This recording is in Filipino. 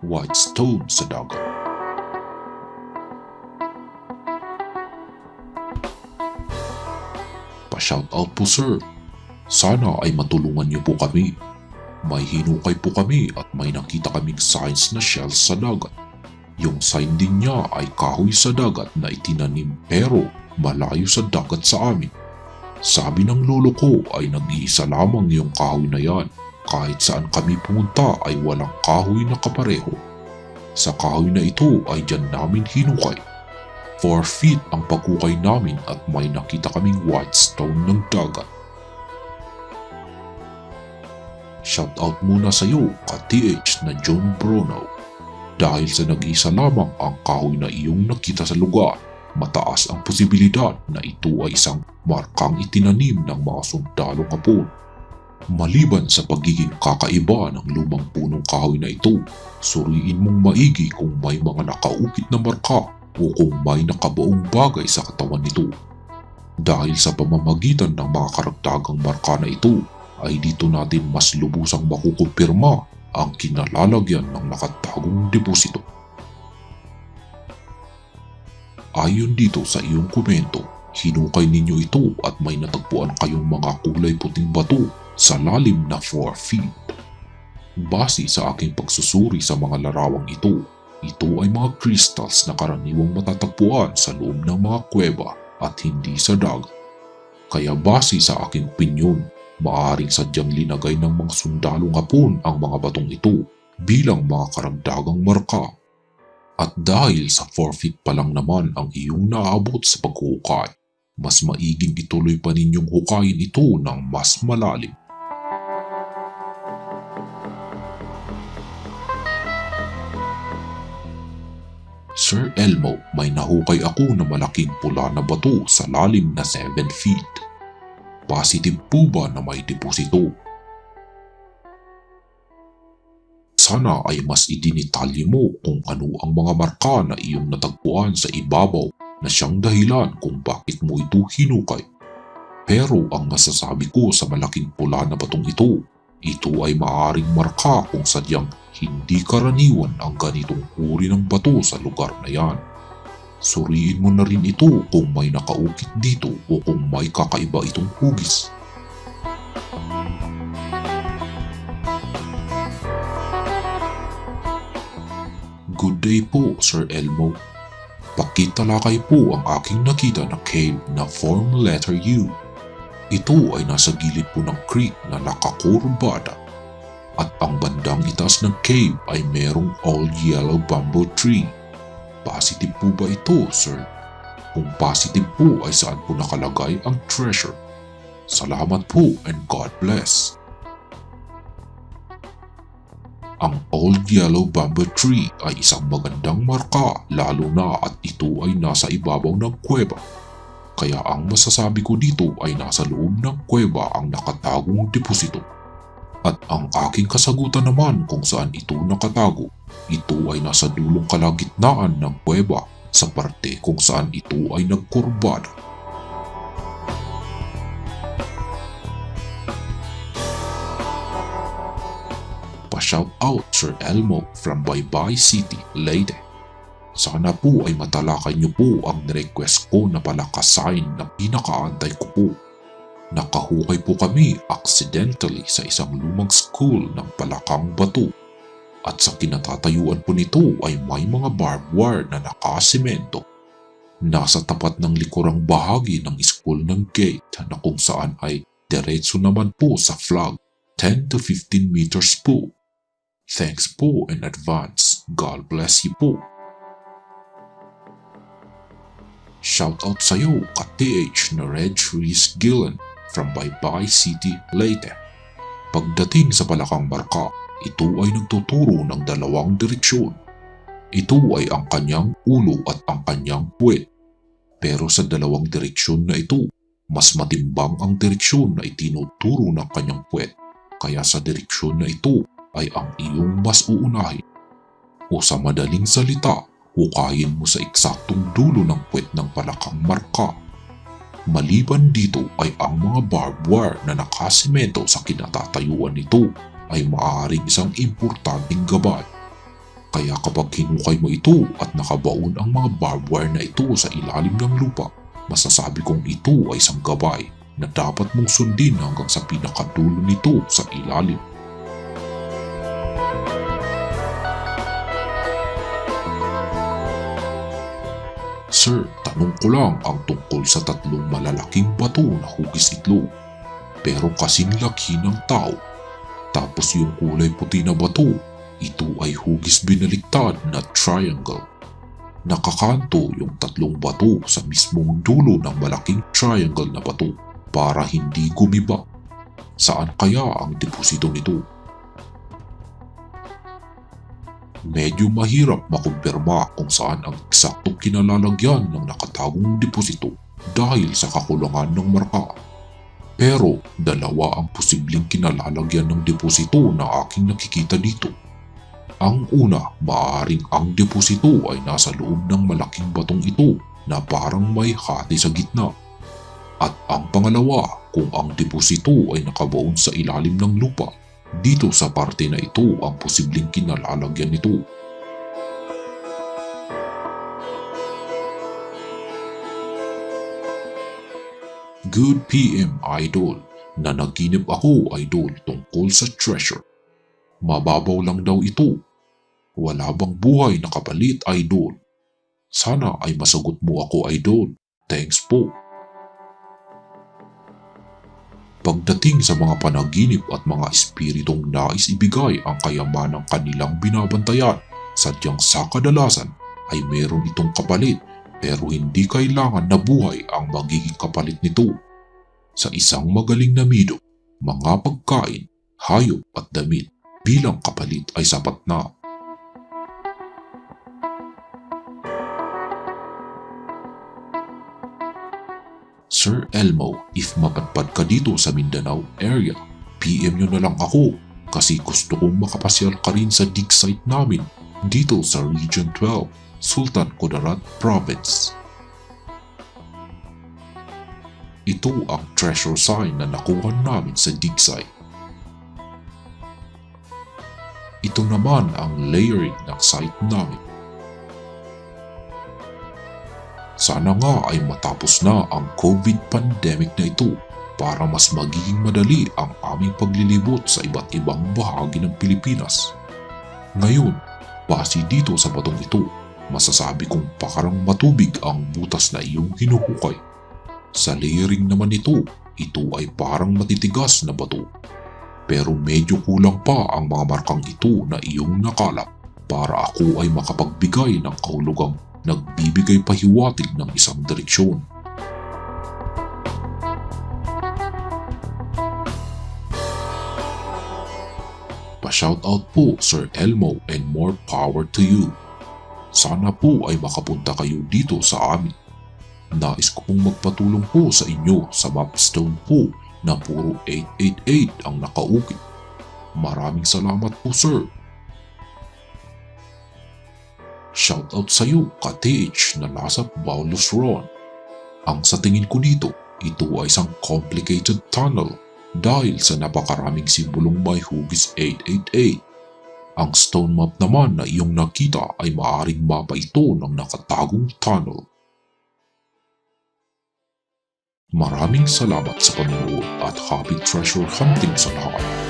white stone sa dagat. Pa-shoutout po sir. Sana ay matulungan niyo po kami. May hinukay po kami at may nakita kaming signs na shells sa dagat. Yung sign din niya ay kahoy sa dagat na itinanim pero malayo sa dagat sa amin. Sabi ng lolo ko ay nag-iisa lamang yung kahoy na yan. Kahit saan kami pumunta ay walang kahoy na kapareho. Sa kahoy na ito ay dyan namin hinukay. 4 feet ang pagkukay namin at may nakita kaming white stone ng dagat. Shoutout muna sa iyo ka TH na John Bruno. Dahil sa nag-isa lamang ang kahoy na iyong nakita sa lugar, mataas ang posibilidad na ito ay isang markang itinanim ng mga sundalong hapon. Maliban sa pagiging kakaiba ng lumang punong kahoy na ito, suriin mong maigi kung may mga nakaukit na marka o kung may nakabuong bagay sa katawan nito. Dahil sa pamamagitan ng mga karagdagang marka na ito, ay dito natin mas lubusang makukumpirma ang kinalalagyan ng nakatagong deposito. Ayon dito sa iyong komento, hinukay ninyo ito at may natagpuan kayong mga kulay puting bato sa lalim na 4 feet. Base sa aking pagsusuri sa mga larawang ito, ito ay mga crystals na karaniwang matatagpuan sa loob ng mga kuweba at hindi sa dagat. Kaya base sa aking opinyon, maaaring sadyang linagay ng mga sundalong hapon ang mga batong ito bilang mga karagdagang marka. At dahil sa 4 feet pa lang naman ang iyong naabot sa paghuhukay, mas maiging ituloy pa ninyong hukayin ito ng mas malalim. Sir Elmo, may nahukay ako na malaking pula na bato sa lalim na 7 feet. Positive po ba na may deposito? Sana ay mas idinitalye mo kung ano ang mga marka na iyong natagpuan sa ibabaw na siyang dahilan kung bakit mo ito hinukay. Pero ang masasabi ko sa malaking pula na batong ito, ito ay maaaring marka kung sadyang hindi karaniwan ang ganitong uri ng bato sa lugar na yan. Suriin mo na rin ito kung may nakaukit dito o kung may kakaiba itong hugis. Good day po, Sir Elmo. Pakitalakay po ang aking nakita na cave na form letter U. Ito ay nasa gilid po ng creek na nakakurbada. At ang bandang itaas ng cave ay merong old yellow bamboo tree. Positive po ba ito, sir? Kung positive po ay saan po nakalagay ang treasure. Salamat po and God bless. Ang old yellow bamboo tree ay isang magandang marka lalo na at ito ay nasa ibabaw ng kuweba. Kaya ang masasabi ko dito ay nasa loob ng kuweba ang nakatagong deposito. At ang aking kasagutan naman kung saan ito nakatago, ito ay nasa dulong kalagitnaan ng kuweba sa parte kung saan ito ay nagkurbada. Pa-shout out Sir Elmo from Baybay City, Leyte. Sana po ay matalakay niyo po ang request ko na palakasain na pinakaantay ko po. Nakahukay po kami accidentally sa isang lumang school ng palakang bato. At sa kinatatayuan po nito ay may mga barbed wire na nakasemento. Nasa tapat ng likurang bahagi ng school ng gate na kung saan ay diretso naman po sa flag 10 to 15 meters po. Thanks po in advance. God bless you po. Shoutout sa iyo ka TH na Red Reese Gillen from Baybay City, Leyte. Pagdating sa Palakang Barka, ito ay nagtuturo ng dalawang direksyon. Ito ay ang kanyang ulo at ang kanyang puwet. Pero sa dalawang direksyon na ito, mas matimbang ang direksyon na itinuturo ng kanyang puwet. Kaya sa direksyon na ito ay ang iyong mas uunahin. O sa madaling salita, hukayin mo sa eksaktong dulo ng puwet ng palakang marka. Maliban dito ay ang mga barbed wire na nakasemento sa kinatatayuan nito ay maaaring isang importanteng gabay. Kaya kapag hinukay mo ito at nakabaon ang mga barbed wire na ito sa ilalim ng lupa, masasabi kong ito ay isang gabay na dapat mong sundin hanggang sa pinakadulo nito sa ilalim. Sir, tanong ko lang ang tungkol sa tatlong malalaking bato na hugis itlog. Pero kasing laki ng tao. Tapos yung kulay puti na bato, ito ay hugis binaliktad na triangle. Nakakanto yung tatlong bato sa mismong dulo ng malaking triangle na bato para hindi gumiba. Saan kaya ang deposito nito? Medyo mahirap makumpirma kung saan ang eksaktong kinalalagyan ng nakatagong deposito dahil sa kakulangan ng marka. Pero dalawa ang posibleng kinalalagyan ng deposito na aking nakikita dito. Ang una, maaaring ang deposito ay nasa loob ng malaking batong ito na parang may hati sa gitna. At ang pangalawa, kung ang deposito ay nakabaon sa ilalim ng lupa dito sa parte na ito ang posibleng kinalalagyan nito. Good PM Idol na naginip ako idol tungkol sa treasure. Mababaw lang daw ito. Wala bang buhay na kapalit idol? Sana ay masagot mo ako idol. Thanks po. Pagdating sa mga panaginip at mga espiritong nais ibigay ang kayamanang kanilang binabantayan, sadyang sa kadalasan ay meron itong kapalit pero hindi kailangan na buhay ang magiging kapalit nito. Sa isang magaling na mido, mga pagkain, hayop at damit bilang kapalit ay sapat na. Sir Elmo, if mapadpad ka dito sa Mindanao area, PM nyo na lang ako kasi gusto kong makapasyal ka rin sa dig site namin dito sa Region 12, Sultan Kudarat Province. Ito ang treasure sign na nakuha namin sa dig site. Ito naman ang layering ng site namin. Sana nga ay matapos na ang COVID pandemic na ito para mas magiging madali ang aming paglilibot sa iba't ibang bahagi ng Pilipinas. Ngayon, base dito sa batong ito, masasabi kong pakarang matubig ang butas na iyong hinuhukay. Sa layering naman ito, ito ay parang matitigas na bato. Pero medyo kulang pa ang mga markang ito na iyong nakalap para ako ay makapagbigay ng kahulugang nagbibigay pahiwatig ng isang direksyon. Pa-shoutout po Sir Elmo and more power to you. Sana po ay makapunta kayo dito sa amin. Nais ko pong magpatulong po sa inyo sa mapstone po na puro 888 ang nakaukit. Maraming salamat po sir. Shoutout sa iyo, ka-TH na nasa Paulus Ron. Ang sa tingin ko dito, ito ay isang complicated tunnel dahil sa napakaraming simbolong may hugis 888. Ang stone map naman na iyong nakita ay maaring mapa ito ng nakatagong tunnel. Maraming salamat sa panonood at happy treasure hunting sa lahat.